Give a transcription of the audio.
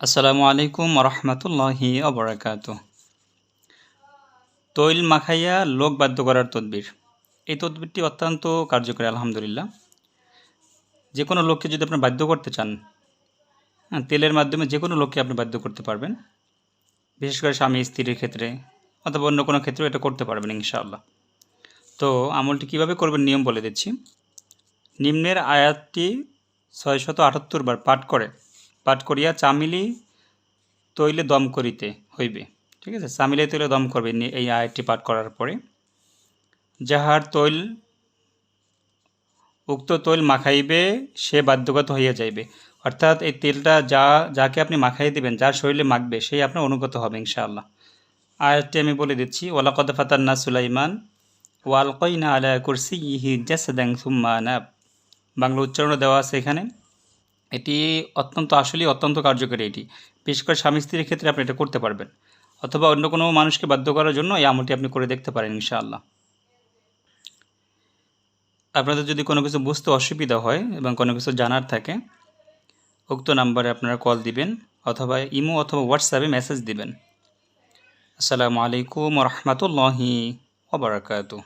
আসসালামু আলাইকুম রহমতুল্লাহি অবরাকাত তৈল মাখাইয়া লোক বাধ্য করার তদবির। এই তদবিরটি অত্যন্ত কার্যকরী, আলহামদুলিল্লাহ। যে কোনো লোককে যদি আপনি বাধ্য করতে চান হ্যাঁ তেলের মাধ্যমে যে কোনো লোককে আপনি বাধ্য করতে পারবেন। বিশেষ করে স্বামী, স্ত্রীর ক্ষেত্রে অথবা অন্য কোনো ক্ষেত্রেও এটা করতে পারবেন, ইনশাআল্লাহ। তো আমলটি কীভাবে করবেন নিয়ম বলে দিচ্ছি। নিম্নের আয়াতটি ছয়শত আটাত্তর বার পাঠ করে পাঠ করিয়া চামিলি তৈলে দম করিতে হইবে। ঠিক আছে? চামিলে তৈলে দম করবে এই আয়াতটি পাঠ করার পরে। যাহার তৈল, উক্ত তৈল মাখাইবে, সে বাধ্যগত হইয়া যাইবে। অর্থাৎ এই তেলটা যা যাকে আপনি মাখাই দিবেন, যার শরীরে মাখবে, সেই আপনার অনুগত হবে ইনশাআল্লাহ। আয়াতটি আমি বলে দিচ্ছি ওলা ওয়ালাকদ ফাতান্না সুলাইমান, ওয়ালকইনা আলা কুরসি ইহি জাসাদাং সুম্মা বাংলা উচ্চারণ দেওয়া আছে এখানে। এটি অত্যন্ত, আসলেই অত্যন্ত কার্যকরী এটি। বিশেষ করে স্বামী স্ত্রীর ক্ষেত্রে আপনি এটা করতে পারবেন। অথবা অন্য কোনো মানুষকে বাধ্য করার জন্য এই আমলটি আপনি করে দেখতে পারেন, ইনশাআল্লাহ। আপনাদের যদি কোনো কিছু বুঝতে অসুবিধা হয় এবং কোনো কিছু জানার থাকে, উক্ত নাম্বারে আপনারা কল দিবেন অথবা ইমো অথবা হোয়াটসঅ্যাপে মেসেজ দিবেন। আসসালামু আলাইকুম রহমতুল্লাহি ওবরাকাতু